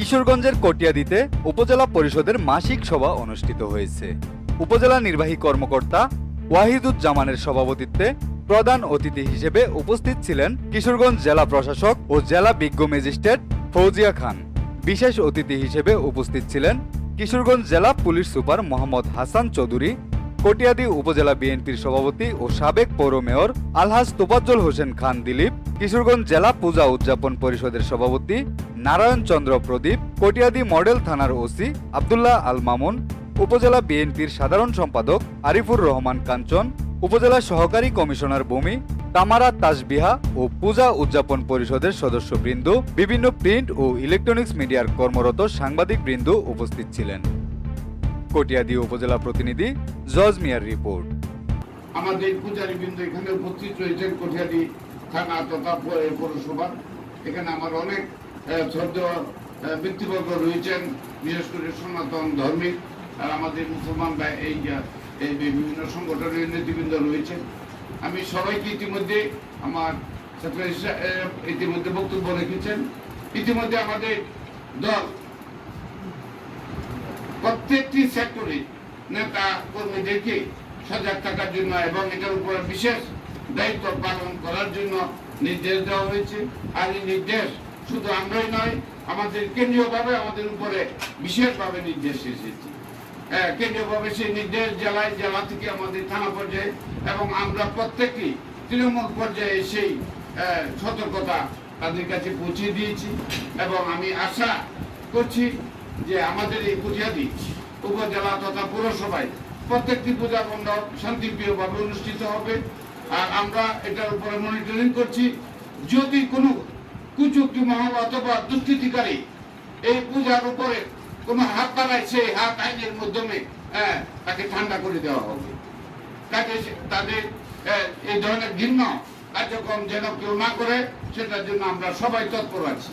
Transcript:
কিশোরগঞ্জের কটিয়াদিতে উপজেলা পরিষদের মাসিক সভা অনুষ্ঠিত হয়েছে। উপজেলা নির্বাহী কর্মকর্তা ওয়াহিদুজ্জামানের সভাপতিত্বে প্রধান অতিথি হিসেবে উপস্থিত ছিলেন কিশোরগঞ্জ জেলা প্রশাসক ও জেলা বিজ্ঞ ম্যাজিস্ট্রেট ফৌজিয়া খান। বিশেষ অতিথি হিসেবে উপস্থিত ছিলেন কিশোরগঞ্জ জেলা পুলিশ সুপার মোহাম্মদ হাসান চৌধুরী, কটিয়াদি উপজেলা বিএনপির সভাপতি ও সাবেক পৌর মেয়র আলহাজ তোফাজ্জল হোসেন খান দিলীপ, কিশোরগঞ্জ জেলা পূজা উদযাপন পরিষদের সভাপতি নারায়ণ চন্দ্র প্রদীপ, কটিয়াদি মডেল থানার ওসি আবদুল্লাহ আল মামুন, উপজেলা বিএনপির সাধারণ সম্পাদক আরিফুর রহমান কাঞ্চন, উপজেলা সহকারী কমিশনার ভূমি তামারা তাসবিহা ও পূজা উদযাপন পরিষদের সদস্যবৃন্দ, বিভিন্ন প্রিন্ট ও ইলেকট্রনিক্স মিডিয়ার কর্মরত সাংবাদিক বৃন্দ উপস্থিত ছিলেন। কটিয়াদি উপজেলা প্রতিনিধি জজ মিয়ার রিপোর্ট। আমাদের পূজারী বিন্দু এখানে উপস্থিত রয়েছেন কঠিয়াদি থানা তথা পৌরসভা। এখানে আমার অনেক শ্রদ্ধ ব্যক্তিবর্গ রয়েছেন, বিশেষ করে সনাতন ধর্মিক আর আমাদের মুসলমান ভাই এই এই বিভিন্ন সংগঠনের নেতৃবৃন্দ রয়েছেন। আমি সবাইকে ইতিমধ্যে আমার ইতিমধ্যে বক্তব্য রেখেছেন। ইতিমধ্যে আমাদের দল প্রত্যেকটি সেক্টরে নেতা কর্মীদেরকে সজাগ থাকার জন্য এবং এটার উপরে বিশেষ দায়িত্ব পালন করার জন্য নির্দেশ দেওয়া হয়েছে। আর এই নির্দেশ শুধু আমরাই নয় আমাদের কেন্দ্রীয়ভাবে আমাদের উপরে বিশেষভাবে নির্দেশ এসেছে। হ্যাঁ, কেন্দ্রীয়ভাবে সেই নির্দেশ জেলায় জেলা থেকে আমাদের থানা পর্যায়ে এবং আমরা প্রত্যেকেই তৃণমূল পর্যায়ে সেই সতর্কতা তাদের কাছে পৌঁছে দিয়েছি এবং আমি আশা করছি যে আমাদের এই পূজাদি উপজেলা তথা পৌরসভায় প্রত্যেকটি পূজা মণ্ডপ শান্তিপ্রিয়ভাবে অনুষ্ঠিত হবে। আর আমরা এটার উপরে মনিটরিং করছি। যদি কোনো কুচুক্তি মহম অথবা দুষ্কৃতিকারী এই পূজার উপরে কোনো হাত বাড়ায় সেই হাত আইনের মাধ্যমে তাকে ঠান্ডা করে দেওয়া হবে। তাকে তাদের এই ধরনের ঘৃণ্য কার্যক্রম যেন কেউ না করে, সেটার জন্য আমরা সবাই তৎপর আছি।